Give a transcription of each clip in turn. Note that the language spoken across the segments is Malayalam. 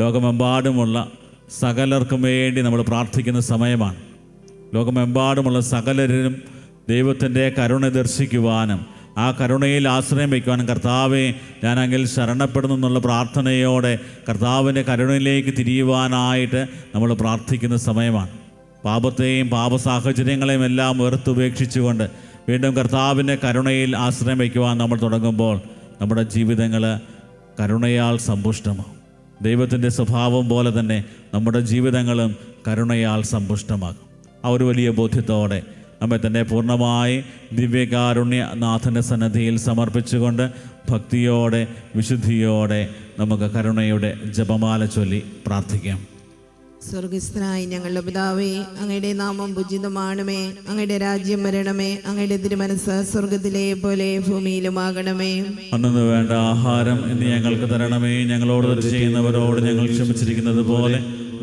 ലോകമെമ്പാടുമുള്ള സകലർക്കും വേണ്ടി നമ്മൾ പ്രാർത്ഥിക്കുന്ന സമയമാണ്. ലോകമെമ്പാടുമുള്ള സകലരും ദൈവത്തിന്റെ കരുണ ദർശിക്കുവാനും ആ കരുണയിൽ ആശ്രയം വയ്ക്കുവാനും കർത്താവെ അങ്ങിൽ ശരണപ്പെടുന്നു എന്നുള്ള പ്രാർത്ഥനയോടെ കർത്താവിന്റെ കരുണയിലേക്ക് തിരിയുവാനായിട്ട് നമ്മൾ പ്രാർത്ഥിക്കുന്ന സമയമാണ്. പാപത്തെയും പാപ സാഹചര്യങ്ങളെയും എല്ലാം വെറുത്തുപേക്ഷിച്ചുകൊണ്ട് വീണ്ടും കർത്താവിന്റെ കരുണയിൽ ആശ്രയം വയ്ക്കുവാൻ നമ്മൾ തുടങ്ങുമ്പോൾ നമ്മുടെ ജീവിതങ്ങൾ കരുണയാൽ സമ്പുഷ്ടമാവും ദൈവത്തിന്റെ സ്വഭാവം പോലെ തന്നെ നമ്മുടെ ജീവിതങ്ങളും കരുണയാൽ സമ്പുഷ്ടമാകും. ആ ഒരു വലിയ ബോധ്യത്തോടെ നമ്മെ തന്നെ പൂർണമായി ദിവ്യകാരുണ്യനാഥന്റെ സന്നദ്ധിയിൽ സമർപ്പിച്ചുകൊണ്ട് ഭക്തിയോടെ വിശുദ്ധിയോടെ നമുക്ക് കരുണയുടെ ജപമാല ചൊല്ലി പ്രാർത്ഥിക്കാം. സ്വർഗസ്ഥനായി ഞങ്ങളുടെ പിതാവേ അങ്ങയുടെ നാമം പൂജിതമാണമേ അങ്ങയുടെ രാജ്യം വരണമേ അങ്ങയുടെ തിരുമനസ് സ്വർഗത്തിലെ പോലെ ഭൂമിയിലുമാകണമേ. അന്നു വേണ്ട ആഹാരം ഇന്ന് ഞങ്ങൾക്ക് തരണമേ ഞങ്ങളോട് ചെയ്യുന്നവരോട് ഞങ്ങൾ ക്ഷമിച്ചിരിക്കുന്നത് പോലെ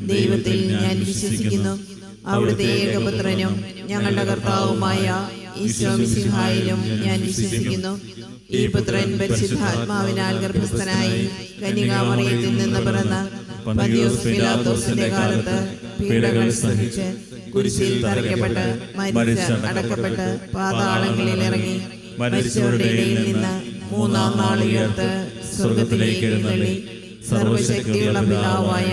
ദൈവത്തിൽ ഞാൻ വിശ്വസിക്കുന്നു. അവിടുത്തെ ഏകപുത്രനും ഞങ്ങളുടെ കർത്താവുമായ ഈശോ ഞാൻ വിശ്വസിക്കുന്നു. ഈ പുത്രൻ പരിശുദ്ധാത്മാവിനാൽ ഗർഭസ്ഥനായി കന്യകാമറിയത്തിൽ നിന്ന് പിറന്ന കാലത്ത് പീഡകൾ സഹിച്ച് കുരിശിൽ തറയ്ക്കപ്പെട്ട് മരിച്ച് അടക്കപ്പെട്ട് പാതാളങ്ങളിൽ ഇറങ്ങി മരിച്ചവരുടെ ഇടയിൽ നിന്ന് മൂന്നാം നാൾ ഉയർത്ത് സ്വർഗത്തിലേക്ക് എഴുന്നള്ളി. സർവശക്തിയുള്ള പിതാവായ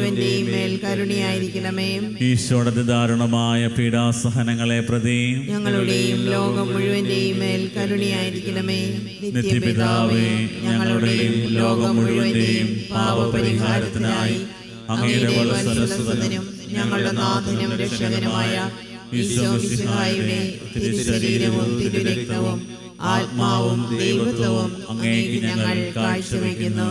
മുഴുവന്റെയും മേൽ കരുണയായിരിക്കണമേ. ഈശോയുടെ ദാരുണമായ പീഡാസഹനങ്ങളെ പ്രതി ഞങ്ങളുടെയും ലോകം മുഴുവന്റെയും മേൽ കരുണയായിരിക്കണമേ. നിത്യപിതാവേ ഞങ്ങളുടെയും ലോകം മുഴുവന്റെയും പാപപരിഹാരത്തിനായി അങ്ങയുടെ വത്സലസുതനും ഞങ്ങളുടെ നാഥനും രക്ഷകനുമായ ഈശോ മിശിഹായുടെ തിരുശരീരവും തിരുരക്തവും ആത്മാവും ദൈവത്വവും അങ്ങേക്ക് ഞങ്ങൾ കാഴ്ചവെക്കുന്നു.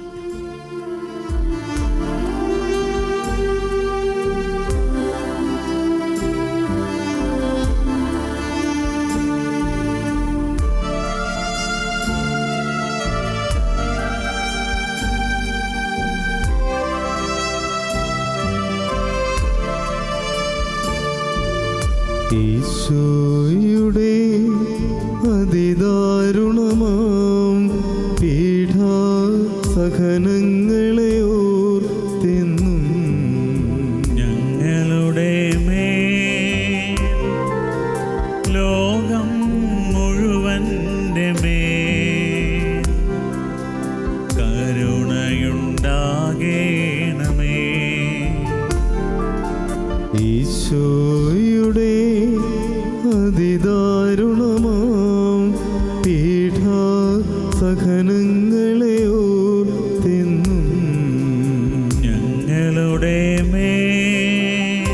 മേൽ.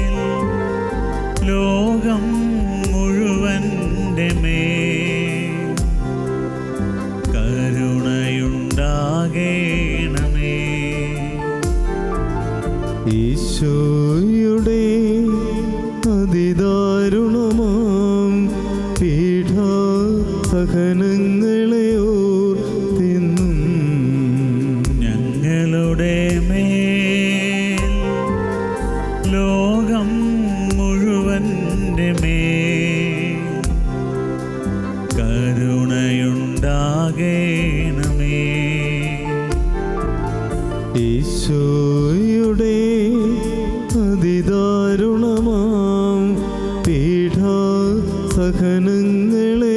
ലോകം കരുണയുണ്ടാകേണമേ. ഈശോയുടെ അതിദാരുണമാം പീഠ സഹനങ്ങളെ പീഠാ സഹനങ്ങളെ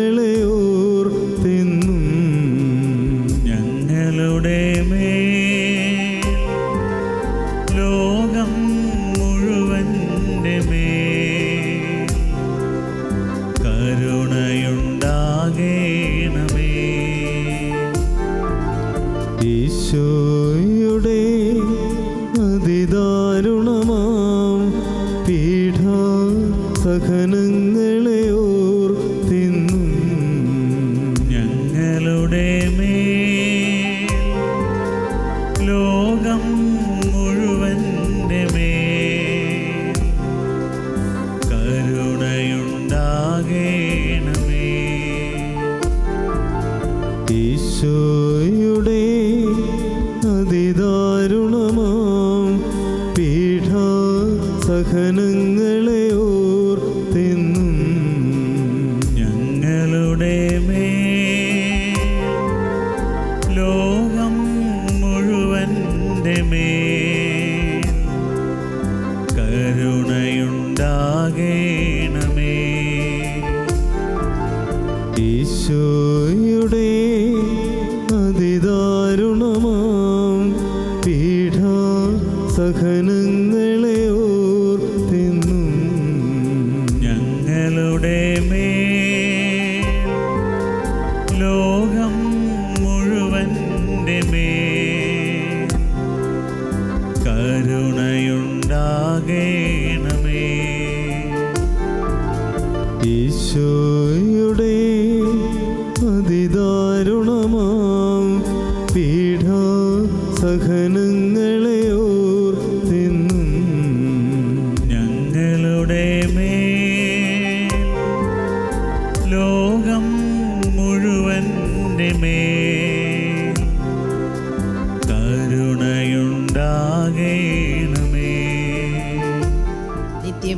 ഈശോയുടെ അതിദാരുണമാം പീഠ സഹനങ്ങളെ ഈശോയുടെ അതിദാരുണമാം പീഠ സഹനങ്ങളെ